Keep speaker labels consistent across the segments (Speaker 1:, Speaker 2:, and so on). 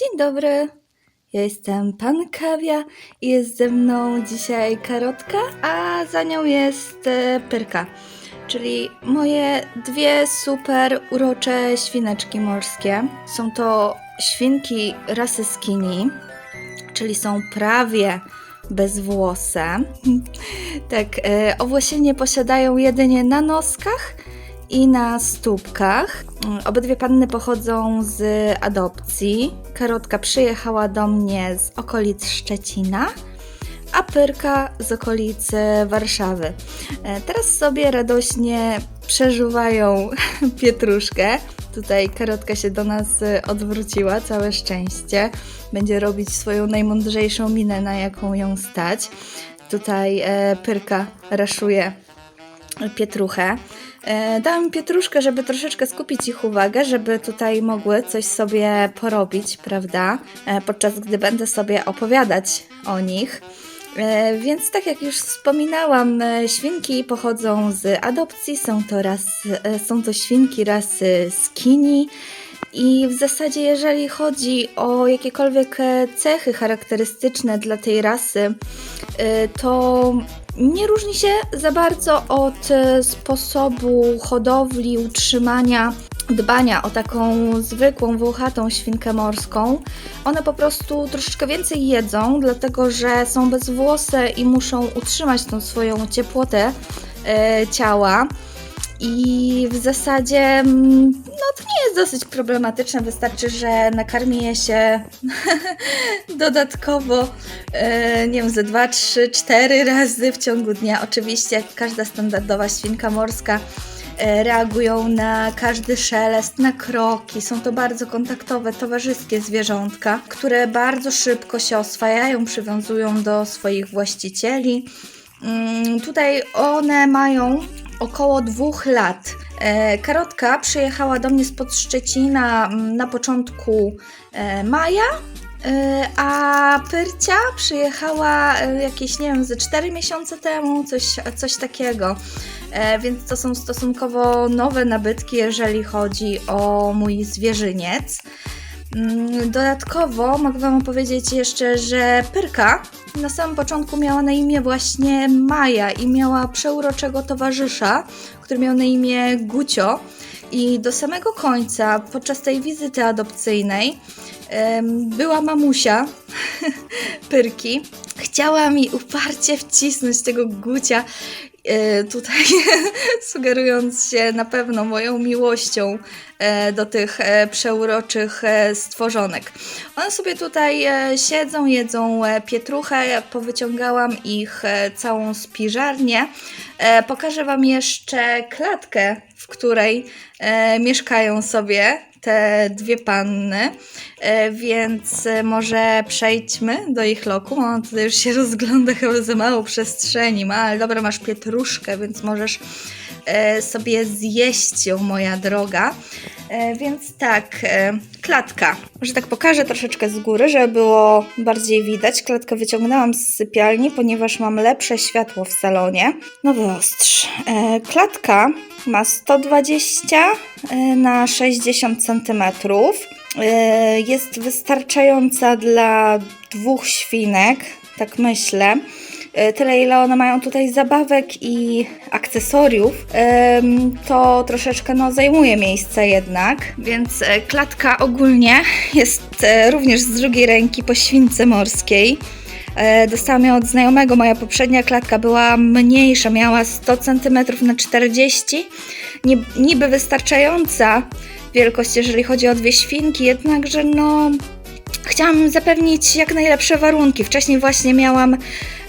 Speaker 1: Dzień dobry. Ja jestem Pan Kawia i jest ze mną dzisiaj Karotka, a za nią jest e, Pyrka, czyli moje dwie super urocze świneczki morskie. Są to świnki rasy skinny, czyli są prawie bezwłose. tak, e, owłosienie posiadają jedynie na noskach i na stópkach. Obydwie panny pochodzą z adopcji. Karotka przyjechała do mnie z okolic Szczecina, a Pyrka z okolicy Warszawy. E, Teraz sobie radośnie przeżuwają pietruszkę. Tutaj karotka się do nas e, odwróciła, całe szczęście. Będzie robić swoją najmądrzejszą minę, na jaką ją stać. Tutaj e, Pyrka raszuje pietruchę. E, Dałam pietruszkę, żeby troszeczkę skupić ich uwagę, żeby tutaj mogły coś sobie porobić, prawda? E, Podczas gdy będę sobie opowiadać o nich. E, Więc tak jak już wspominałam, świnki pochodzą z adopcji, są to, ras, są to świnki rasy skinny. I w zasadzie, jeżeli chodzi o jakiekolwiek cechy charakterystyczne dla tej rasy, to nie różni się za bardzo od e, sposobu hodowli, utrzymania, dbania o taką zwykłą, włochatą świnkę morską. One po prostu troszeczkę więcej jedzą, dlatego że są bezwłose i muszą utrzymać tą swoją ciepłotę e, ciała. I w zasadzie mm, no to nie jest dosyć problematyczne, wystarczy, że nakarmi je się dodatkowo, e, nie wiem, ze 2, 3, 4 razy w ciągu dnia. Oczywiście, jak każda standardowa świnka morska, e, reagują na każdy szelest, na kroki. Są to bardzo kontaktowe, towarzyskie zwierzątka, które bardzo szybko się oswajają, przywiązują do swoich właścicieli. Mm, Tutaj one mają około dwóch lat. E, Karotka przyjechała do mnie spod Szczecina mm, na początku e, maja, e, a Pyrcia przyjechała jakieś, nie wiem, ze 4 miesiące temu, coś, coś takiego. Więc to są stosunkowo nowe nabytki, jeżeli chodzi o mój zwierzyniec. Mm, Dodatkowo mogę Wam opowiedzieć jeszcze, że Pyrka na samym początku miała na imię właśnie Maja i miała przeuroczego towarzysza, który miał na imię Gucio. I do samego końca, podczas tej wizyty adopcyjnej, była mamusia Pyrki. Chciała mi uparcie wcisnąć tego Gucia, tutaj sugerując się na pewno moją miłością e, do tych e, przeuroczych e, stworzonek. One sobie tutaj e, siedzą, jedzą e, pietruchę, powyciągałam ich e, całą spiżarnię. E, Pokażę Wam jeszcze klatkę, w której e, mieszkają sobie te dwie panny, e, więc e, może przejdźmy do ich lokum. On tutaj już się rozgląda chyba za mało przestrzeni ma, ale dobra, masz pietruszkę, więc możesz sobie zjeść ją, moja droga. E, Więc tak, e, klatka. Może tak pokażę troszeczkę z góry, żeby było bardziej widać. Klatkę wyciągnęłam z sypialni, ponieważ mam lepsze światło w salonie. Nowy ostrz. E, Klatka ma 120 e, na 60 cm. Jest wystarczająca dla dwóch świnek, tak myślę. E, Tyle, ile one mają tutaj zabawek i akcesoriów, to troszeczkę no, zajmuje miejsce jednak. Więc e, klatka ogólnie jest e, również z drugiej ręki po śwince morskiej. Dostałam ją od znajomego. Moja poprzednia klatka była mniejsza, miała 100 cm na 40 Nie, Niby wystarczająca wielkość, jeżeli chodzi o dwie świnki, jednakże no chciałam zapewnić jak najlepsze warunki. Wcześniej właśnie miałam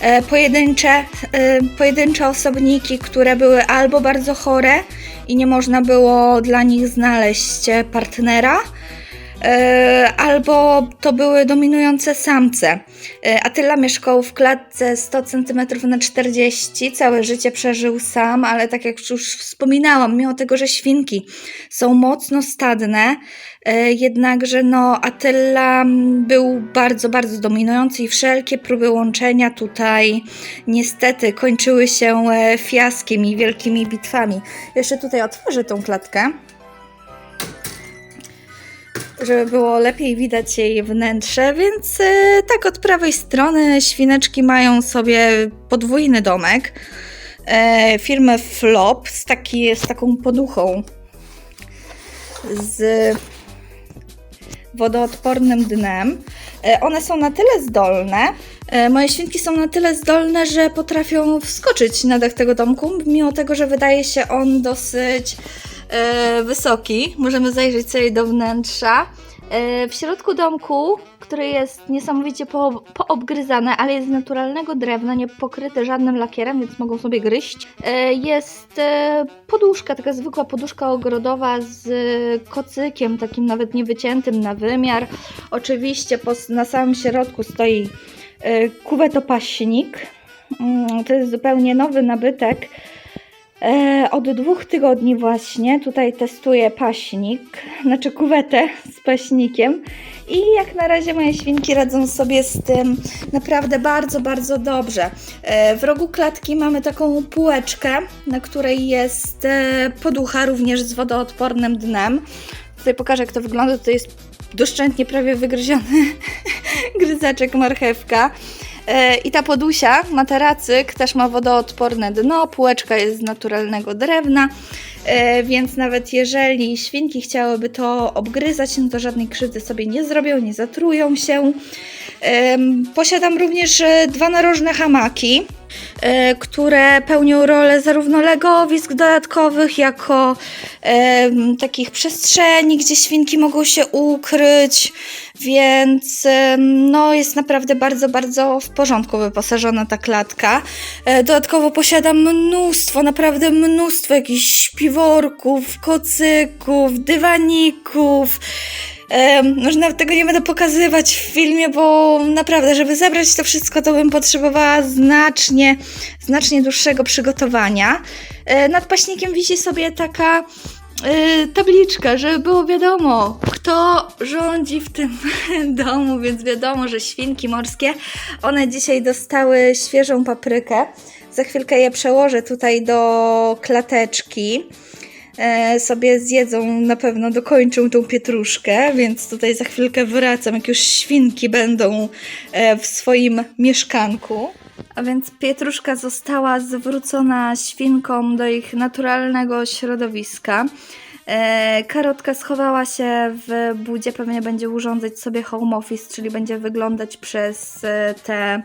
Speaker 1: e, pojedyncze, e, pojedyncze osobniki, które były albo bardzo chore i nie można było dla nich znaleźć e, partnera, albo to były dominujące samce. E, Attila mieszkał w klatce 100 cm na 40, całe życie przeżył sam, ale tak jak już wspominałam, mimo tego, że świnki są mocno stadne, e, jednakże no Attila mm, był bardzo, bardzo dominujący i wszelkie próby łączenia tutaj niestety kończyły się e, fiaskiem i wielkimi bitwami. Jeszcze tutaj otworzę tą klatkę. Żeby było lepiej widać jej wnętrze, więc e, tak od prawej strony świneczki mają sobie podwójny domek e, firmy Flop z, taki, z taką poduchą z wodoodpornym dnem. E, One są na tyle zdolne, moje świnki są na tyle zdolne, że potrafią wskoczyć na dach tego domku, mimo tego, że wydaje się on dosyć wysoki. Możemy zajrzeć sobie do wnętrza. E, W środku domku, który jest niesamowicie po, poobgryzany, ale jest z naturalnego drewna, nie pokryty żadnym lakierem, więc mogą sobie gryźć, e, jest e, poduszka, taka zwykła poduszka ogrodowa z kocykiem, takim nawet niewyciętym na wymiar. Oczywiście na samym środku stoi e, kuwetopaśnik. Mm, To jest zupełnie nowy nabytek. E, od dwóch tygodni właśnie tutaj testuję paśnik, znaczy kuwetę z paśnikiem i jak na razie moje świnki radzą sobie z tym naprawdę bardzo, bardzo dobrze. E, w rogu klatki mamy taką półeczkę, na której jest e, poducha również z wodoodpornym dnem. Tutaj pokażę jak to wygląda, to jest doszczętnie prawie wygryziony gryzaczek marchewka. E, I ta podusia, materacyk, też ma wodoodporne dno, półeczka jest z naturalnego drewna, e, więc nawet jeżeli świnki chciałyby to obgryzać, no to żadnej krzywdy sobie nie zrobią, nie zatrują się. Posiadam również e, dwa narożne hamaki, które pełnią rolę zarówno legowisk dodatkowych, jako em, takich przestrzeni, gdzie świnki mogą się ukryć, więc em, no, jest naprawdę bardzo, bardzo w porządku wyposażona ta klatka. E, Dodatkowo posiadam mnóstwo, naprawdę mnóstwo jakichś śpiworków, kocyków, dywaników. Może nawet tego nie będę pokazywać w filmie, bo naprawdę, żeby zebrać to wszystko, to bym potrzebowała znacznie, znacznie dłuższego przygotowania. E, Nad paśnikiem wisi sobie taka e, tabliczka, żeby było wiadomo, kto rządzi w tym domu, więc wiadomo, że świnki morskie, one dzisiaj dostały świeżą paprykę. Za chwilkę je przełożę tutaj do klateczki sobie zjedzą, na pewno dokończą tą pietruszkę, więc tutaj za chwilkę wracam, jak już świnki będą e, w swoim mieszkanku. A więc pietruszka została zwrócona świnkom do ich naturalnego środowiska. E, karotka schowała się w budzie, pewnie będzie urządzać sobie home office, czyli będzie wyglądać przez e, te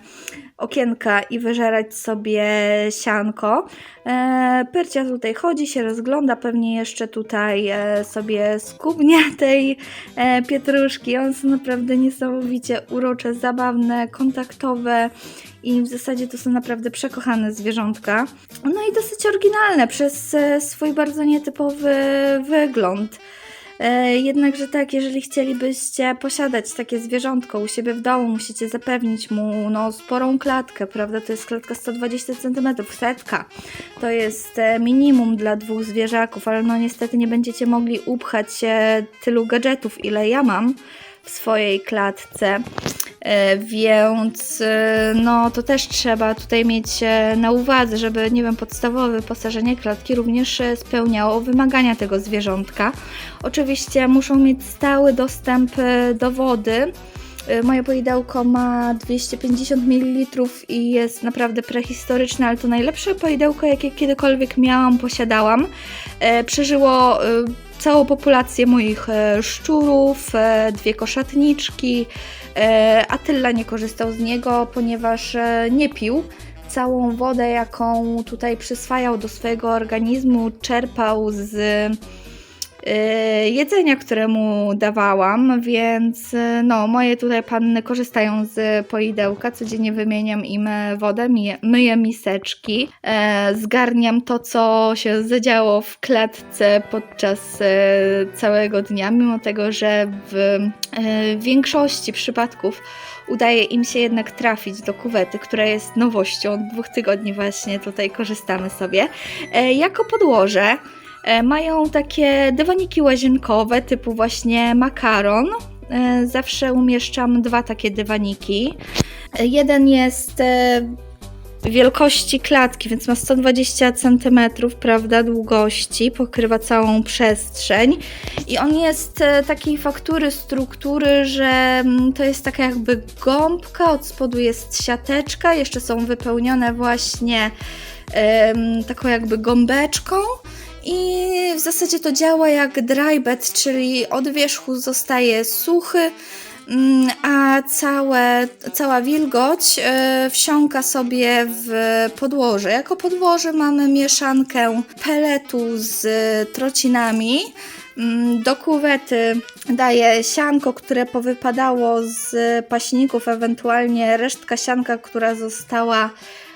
Speaker 1: okienka i wyżerać sobie sianko. E, Pyrcia tutaj chodzi, się rozgląda, pewnie jeszcze tutaj e, sobie skubnie tej e, pietruszki. One są naprawdę niesamowicie urocze, zabawne, kontaktowe i w zasadzie to są naprawdę przekochane zwierzątka. No i dosyć oryginalne przez swój bardzo nietypowy wygląd. E, Jednakże tak, jeżeli chcielibyście posiadać takie zwierzątko u siebie w domu, musicie zapewnić mu no, sporą klatkę, prawda? To jest klatka 120 cm, setka. To jest e, minimum dla dwóch zwierzaków, ale no niestety nie będziecie mogli upchać tylu gadżetów, ile ja mam w swojej klatce. E, Więc e, no to też trzeba tutaj mieć e, na uwadze, żeby nie wiem, podstawowe wyposażenie klatki również spełniało wymagania tego zwierzątka. Oczywiście muszą mieć stały dostęp do wody. Moje poidełko ma 250 ml i jest naprawdę prehistoryczne, ale to najlepsze poidełko, jakie kiedykolwiek miałam, posiadałam. Przeżyło całą populację moich szczurów, dwie koszatniczki. E, Attila nie korzystał z niego, ponieważ e, nie pił. Całą wodę, jaką tutaj przyswajał do swojego organizmu, czerpał z jedzenia, które mu dawałam, więc e, no, moje tutaj panny korzystają z poidełka, codziennie wymieniam im wodę, myję, miseczki, e, zgarniam to, co się zadziało w klatce podczas całego dnia, mimo tego, że w większości przypadków udaje im się jednak trafić do kuwety, która jest nowością, od dwóch tygodni właśnie tutaj korzystamy sobie. Jako podłoże Mają takie dywaniki łazienkowe typu właśnie makaron. E, Zawsze umieszczam dwa takie dywaniki. E, Jeden jest e, wielkości klatki, więc ma 120 cm, prawda, długości, pokrywa całą przestrzeń i on jest e, takiej faktury, struktury, że mm, to jest taka jakby gąbka, od spodu jest siateczka, jeszcze są wypełnione właśnie taką jakby gąbeczką i w zasadzie to działa jak dry bed, czyli od wierzchu zostaje suchy, mm, a całe, cała wilgoć e, wsiąka sobie w podłoże. Jako podłoże mamy mieszankę peletu z trocinami. Mm, Do kuwety daję sianko, które powypadało z paśników, ewentualnie resztka sianka, która została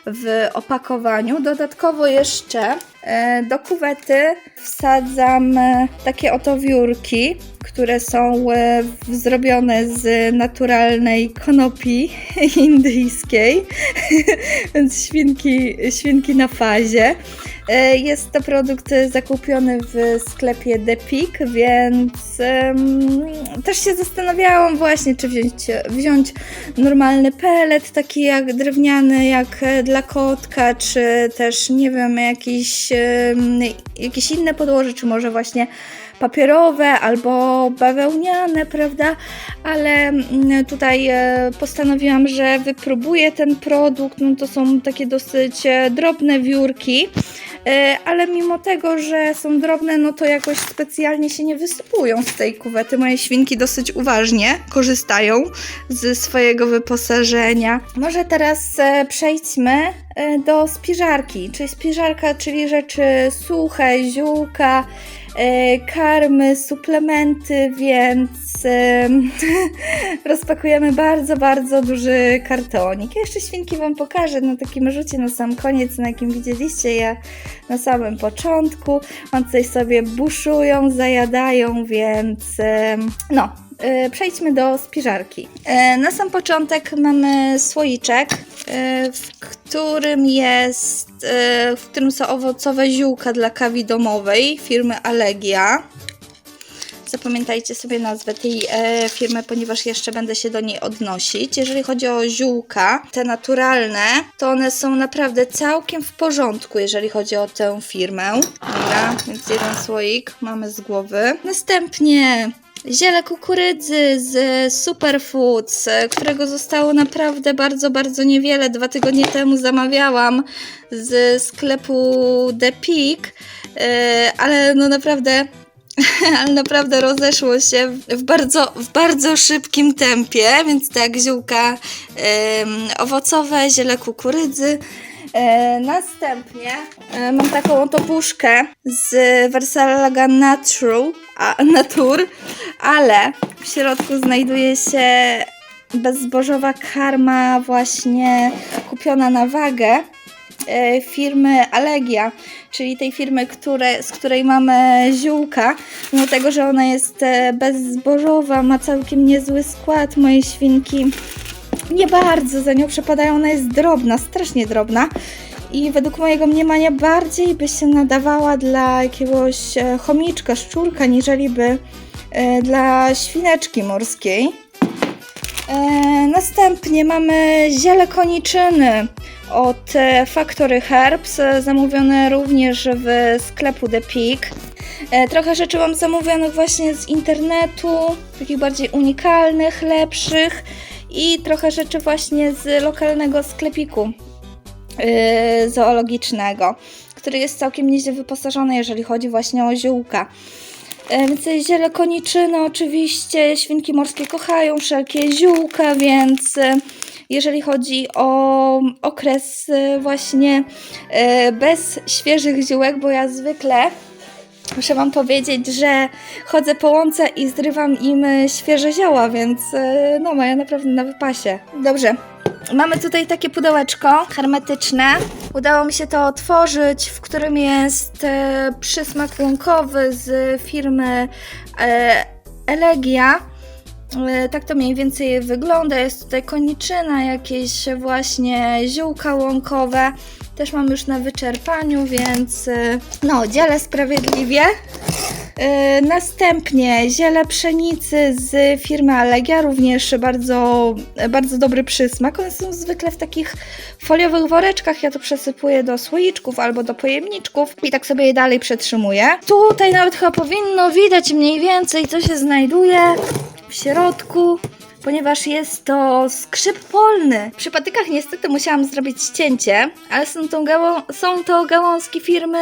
Speaker 1: w opakowaniu. Dodatkowo jeszcze e, do kuwety wsadzam e, takie oto wiórki, które są e, zrobione z naturalnej konopi indyjskiej, więc świnki, świnki na fazie. E, Jest to produkt zakupiony w sklepie The Peak, więc em, też się zastanawiałam właśnie, czy wziąć, wziąć normalny pelet, taki jak drewniany, jak e, dla kotka, czy też nie wiem, jakiś, em, jakieś inne podłoże, czy może właśnie papierowe albo bawełniane, prawda? Ale mm, tutaj e, postanowiłam, że wypróbuję ten produkt. No to są takie dosyć e, drobne wiórki. E, ale mimo tego, że są drobne, no to jakoś specjalnie się nie wysypują z tej kuwety. Moje świnki dosyć uważnie korzystają ze swojego wyposażenia. Może teraz przejdźmy do spiżarki, czyli spiżarka, czyli rzeczy suche, ziółka, karmy, suplementy, więc em, rozpakujemy bardzo, bardzo duży kartonik. Ja jeszcze świnki Wam pokażę na takim rzucie na sam koniec, na jakim widzieliście je na samym początku. One tutaj sobie buszują, zajadają, więc no. e, Przejdźmy do spiżarki. E, Na sam początek mamy słoiczek, e, w którym jest, e, w którym są owocowe ziółka dla kawi domowej firmy Allegia. Zapamiętajcie sobie nazwę tej e, firmy, ponieważ jeszcze będę się do niej odnosić. Jeżeli chodzi o ziółka, te naturalne, to one są naprawdę całkiem w porządku, jeżeli chodzi o tę firmę. Dobra, więc jeden słoik mamy z głowy. Następnie ziele kukurydzy z Superfoods, e, którego zostało naprawdę bardzo, bardzo niewiele. Dwa tygodnie temu zamawiałam z sklepu The Peak, e, ale no naprawdę ale naprawdę rozeszło się w- bardzo, w bardzo szybkim tempie, więc tak, ziółka em, owocowe, ziele kukurydzy. E, następnie e, mam taką oto puszkę z Versalaga Natural, a, Natur, ale w środku znajduje się bezzbożowa karma właśnie kupiona na wagę e, firmy Allegia, czyli tej firmy, które, z której mamy ziółka. Mimo tego, że ona jest bezzbożowa, ma całkiem niezły skład, moje świnki nie bardzo za nią przepadają. Ona jest drobna, strasznie drobna. I według mojego mniemania bardziej by się nadawała dla jakiegoś e, chomiczka, szczurka, niżeli by e, dla świneczki morskiej. E, następnie mamy ziele koniczyny od Factory Herbs, zamówione również w sklepu The Peak. Trochę rzeczy mam zamówionych właśnie z internetu, takich bardziej unikalnych, lepszych i trochę rzeczy właśnie z lokalnego sklepiku e, zoologicznego, który jest całkiem nieźle wyposażony, jeżeli chodzi właśnie o ziółka. E, Więc ziele koniczyny oczywiście, świnki morskie kochają wszelkie ziółka, więc e, jeżeli chodzi o okres e, właśnie bez świeżych ziółek, bo ja zwykle muszę Wam powiedzieć, że chodzę po łące i zrywam im e, świeże zioła, więc e, no mają naprawdę na wypasie. Dobrze. Mamy tutaj takie pudełeczko hermetyczne. Udało mi się to otworzyć, w którym jest e, przysmak łąkowy z firmy Elegia. Tak to mniej więcej wygląda. Jest tutaj koniczyna, jakieś właśnie ziółka łąkowe. Też mam już na wyczerpaniu, więc e, no, dzielę sprawiedliwie. E, Następnie ziele pszenicy z firmy Allegia, również bardzo, bardzo dobry przysmak. One są zwykle w takich foliowych woreczkach. Ja to przesypuję do słoiczków albo do pojemniczków i tak sobie je dalej przetrzymuję. Tutaj nawet chyba powinno widać mniej więcej, co się znajduje w środku. Ponieważ jest to skrzyp polny. Przy patykach niestety musiałam zrobić cięcie, ale są to, gałą- są to gałązki firmy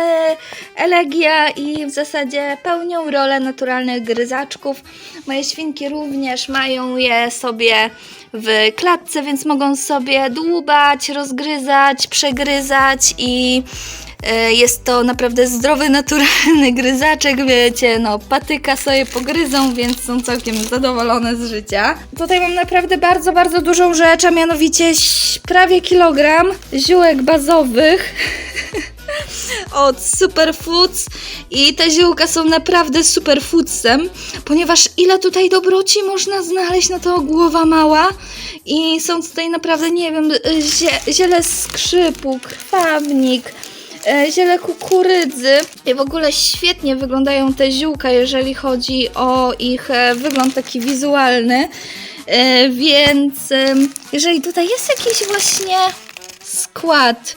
Speaker 1: Elegia i w zasadzie pełnią rolę naturalnych gryzaczków. Moje świnki również mają je sobie w klatce, więc mogą sobie dłubać, rozgryzać, przegryzać i jest to naprawdę zdrowy, naturalny gryzaczek, wiecie, no patyka sobie pogryzą, więc są całkiem zadowolone z życia. Tutaj mam naprawdę bardzo, bardzo dużą rzecz, a mianowicie prawie kilogram ziółek bazowych od Superfoods i te ziółka są naprawdę superfoodsem, ponieważ ile tutaj dobroci można znaleźć na to głowa mała i są tutaj naprawdę, nie wiem, zie, ziele skrzypu, krwawnik, e, ziele kukurydzy. I w ogóle świetnie wyglądają te ziółka, jeżeli chodzi o ich e, wygląd taki wizualny, E, więc em, jeżeli tutaj jest jakiś właśnie skład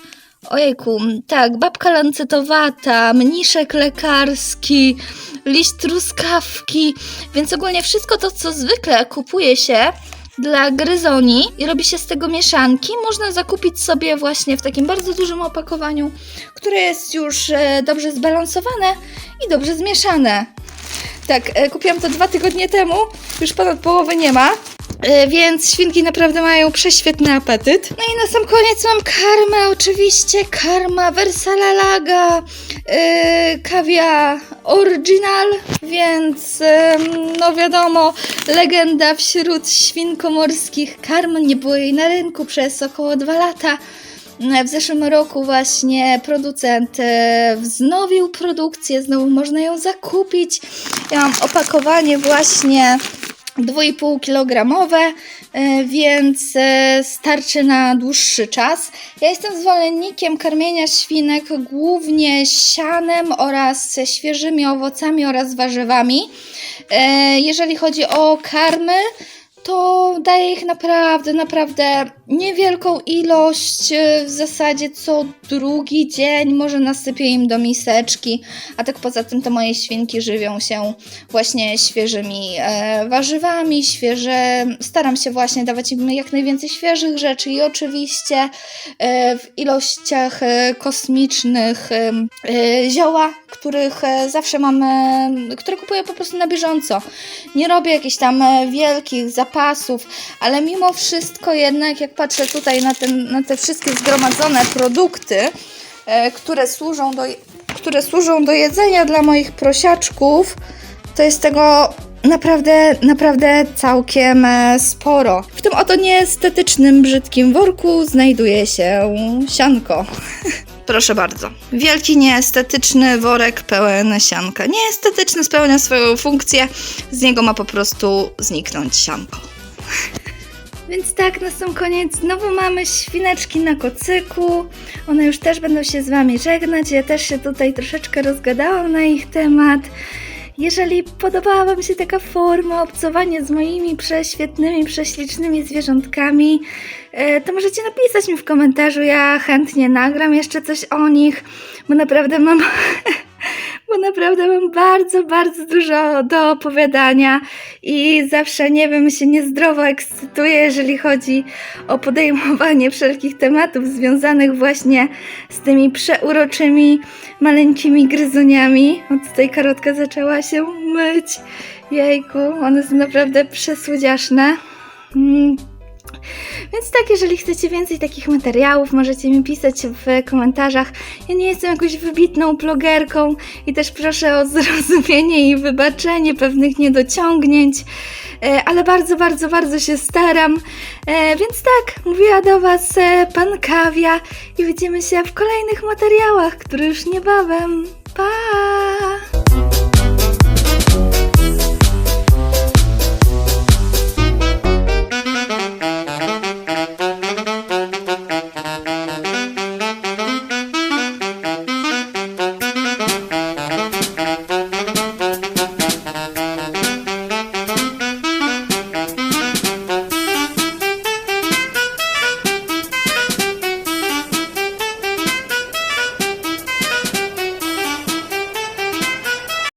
Speaker 1: Ojejku, tak, babka lancetowata, mniszek lekarski, liść truskawki, więc ogólnie wszystko to, co zwykle kupuje się dla gryzoni i robi się z tego mieszanki, można zakupić sobie właśnie w takim bardzo dużym opakowaniu, które jest już e, dobrze zbalansowane i dobrze zmieszane. Tak, e, kupiłam to dwa tygodnie temu, już ponad połowy nie ma. E, Więc świnki naprawdę mają prześwietny apetyt. No i na sam koniec mam karmę, oczywiście. Karma Versalalaga, yy, kawia original, więc no wiadomo, legenda wśród świnkomorskich karm. Nie było jej na rynku przez około dwa lata. W zeszłym roku właśnie producent e, wznowił produkcję, znowu można ją zakupić. Ja mam opakowanie właśnie 2,5 kilogramowe, e, więc e, starczy na dłuższy czas. Ja jestem zwolennikiem karmienia świnek głównie sianem oraz świeżymi owocami oraz warzywami. E, Jeżeli chodzi o karmy, to daję ich naprawdę, naprawdę niewielką ilość, e, w zasadzie co drugi dzień, może nasypię im do miseczki, a tak poza tym to moje świnki żywią się właśnie świeżymi e, warzywami, świeże, staram się właśnie dawać im jak najwięcej świeżych rzeczy i oczywiście e, w ilościach e, kosmicznych e, e, zioła, których zawsze mam, e, które kupuję po prostu na bieżąco. Nie robię jakichś tam wielkich zapasów, ale mimo wszystko jednak jak patrzę tutaj na, ten, na te wszystkie zgromadzone produkty, e, które służą do, które służą do jedzenia dla moich prosiaczków, to jest tego naprawdę, naprawdę całkiem e, sporo. W tym oto nieestetycznym, brzydkim worku znajduje się sianko. Proszę bardzo. Wielki, nieestetyczny worek pełen sianka. Nieestetyczny spełnia swoją funkcję, z niego ma po prostu zniknąć sianko. Więc tak, na sam koniec znowu mamy świneczki na kocyku. One już też będą się z Wami żegnać. Ja też się tutaj troszeczkę rozgadałam na ich temat. Jeżeli podobała Wam się taka forma obcowania z moimi prześwietnymi, prześlicznymi zwierzątkami, e, to możecie napisać mi w komentarzu. Ja chętnie nagram jeszcze coś o nich, bo naprawdę mam. Bo naprawdę mam bardzo, bardzo dużo do opowiadania i zawsze, nie wiem, się niezdrowo ekscytuję, jeżeli chodzi o podejmowanie wszelkich tematów związanych właśnie z tymi przeuroczymi, maleńkimi gryzoniami. O, tutaj karotka zaczęła się myć. Jejku, one są naprawdę przesłodziaszne. Więc tak, jeżeli chcecie więcej takich materiałów, możecie mi pisać w komentarzach. Ja nie jestem jakąś wybitną blogerką i też proszę o zrozumienie i wybaczenie pewnych niedociągnięć, e, ale bardzo, bardzo, bardzo się staram. E, Więc tak, mówiła do Was e, Pan Kawia i widzimy się w kolejnych materiałach, które już niebawem. Pa!